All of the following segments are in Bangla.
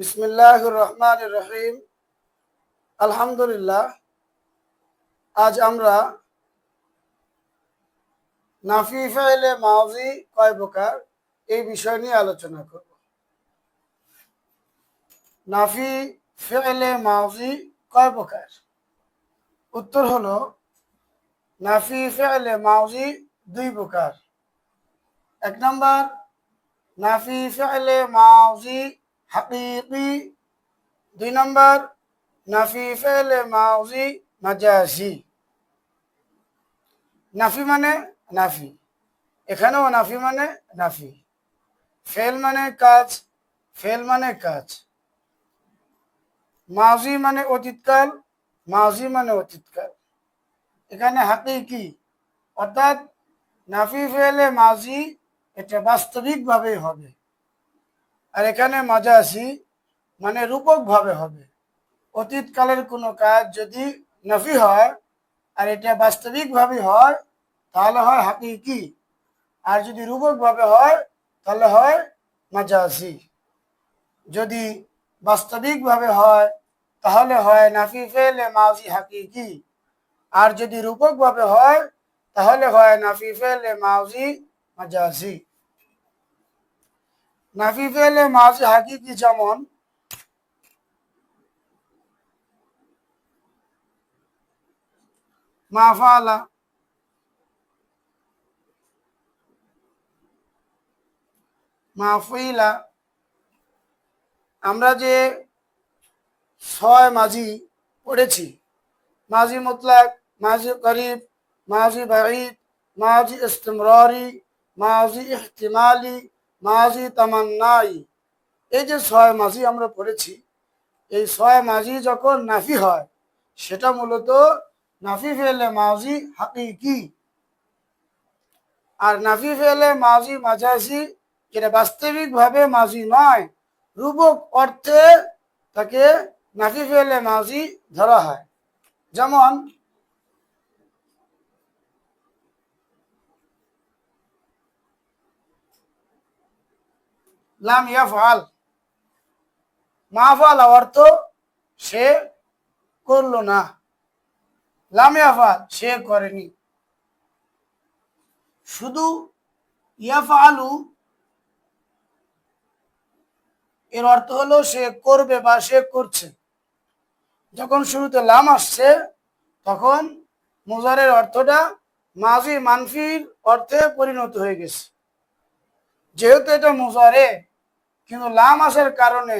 বিসমিল্লাহ রহমান রহিম। আলহামদুলিল্লাহ, আজ আমরা নাফি ফাইলে মাওজি কয় প্রকার এই বিষয় নিয়ে আলোচনা করব। নাফি ফেলে মাওজি কয় প্রকার? উত্তর হলো, নাফি ফেলে মাওজি দুই প্রকার। এক নম্বর, নাফি ফেলে মাওজি হাকিকি দুই নম্বর নাফি ফেলে মাওজি মাজাজি নাফি মানে নাফি এখানেও নাফি মানে নাফি ফেল মানে কাজ ফেল মানে কাজ। মাওজি মানে অতীতকাল মাওজি মানে অতীতকাল। এখানে হাকিকি অর্থাৎ নাফি ফেলে মাজি এটা বাস্তবিকভাবে হবে। আর এখানে মাজাসি মানে রূপকভাবে হবে। অতীতকালের কোনো কাজ যদি নাফি হয়, আর এটা বাস্তবিকভাবে হয়, তাহলে হয় হাকিকি। আর যদি রূপকভাবে হয়, তাহলে হয় মাজাসি যদি বাস্তবিকভাবে হয়, তাহলে হয় নাফি ফেলে মাজি হাকিকি। আর যদি রূপকভাবে হয়, তাহলে হয় নাফি ফেলে মাজি মাজাসি নাফি ফেলে মাজি হাকিকি যেমন? মাফালা মাফইলা আমরা যে ছয় মাঝি পড়েছি, মাঝি মুতলাক, মাঝি করিব মাঝি বাঈদ, মাঝি ইস্তিমরারি, মাঝি ইহতিমালি মাঝি তামান্নাই। এই যে ছয় মাঝি আমরা পড়েছি, এই ছয় মাঝি যখন নাফি হয়, সেটা মূলত নাফি ফেলে মাঝি হাকিকি। আর নাফি ফেলে মাঝি মাঝাসি যেটা বাস্তবিকভাবে মাঝি নয়, রূপক অর্থে তাকে নাফি ফেলে মাঝি ধরা হয়। যেমন লাম ইয়াফআল। মাফাল অর্থ সে করল না। লাম ইয়াফআল সে করেনি। শুধু ইয়াফআলু এর অর্থ হলো সে করবে বা সে করছে। যখন শুরুতে লাম আসছে, তখন মুজারের অর্থটা মাঝি মানফির অর্থে পরিণত হয়ে গেছে। যেহেতু এটা মুজারে, কিন্তু লাম আসার কারণে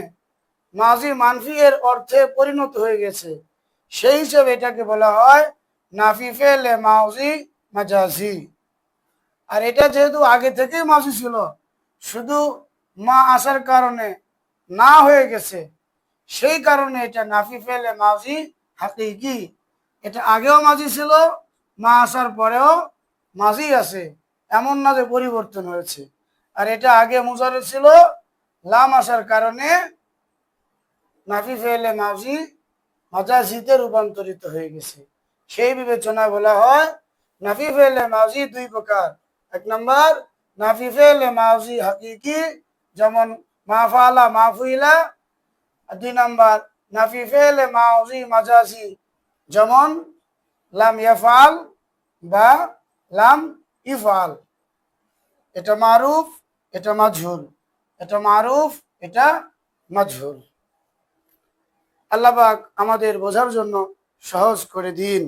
মাজি মানফি এর অর্থে পরিণত হয়ে গেছে। সেই হিসেবে এটাকে বলা হয় নাফি ফেলে মাউজি মাজাজি। আর এটা যেহেতু আগে থেকেই মাঝি ছিল, শুধু মা আসার কারণে না হয়ে গেছে, সেই কারণে এটা নাফি ফেলে মাঝি হাকিকি। এটা আগেও মাঝি ছিল, মা আসার পরেও মাঝি আছে, এমন না যে পরিবর্তন হয়েছে। আর এটা আগে মুজারে ছিল, লাম আসার কারণে নাফি ফেলে মাঝি মাজাজিতে রূপান্তরিত হয়ে গেছে। সেই বিবেচনা বলা হয়, নাফি ফেলে মাঝি দুই প্রকার। এক নম্বর, নাফি ফেলে মাঝি হাকিকি, যেমন মাফালা মাফুইলা আর দুই নম্বর, নাফি ফেলে মাউজি মাজাজি যেমন লাম ইয়াফাল বা লাম ইফাল এটা মারুফ এটা মাঝুল এটা মারুফ এটা মাঝুল আল্লাহবাক আমাদের বোঝার জন্য সহজ করে দিন।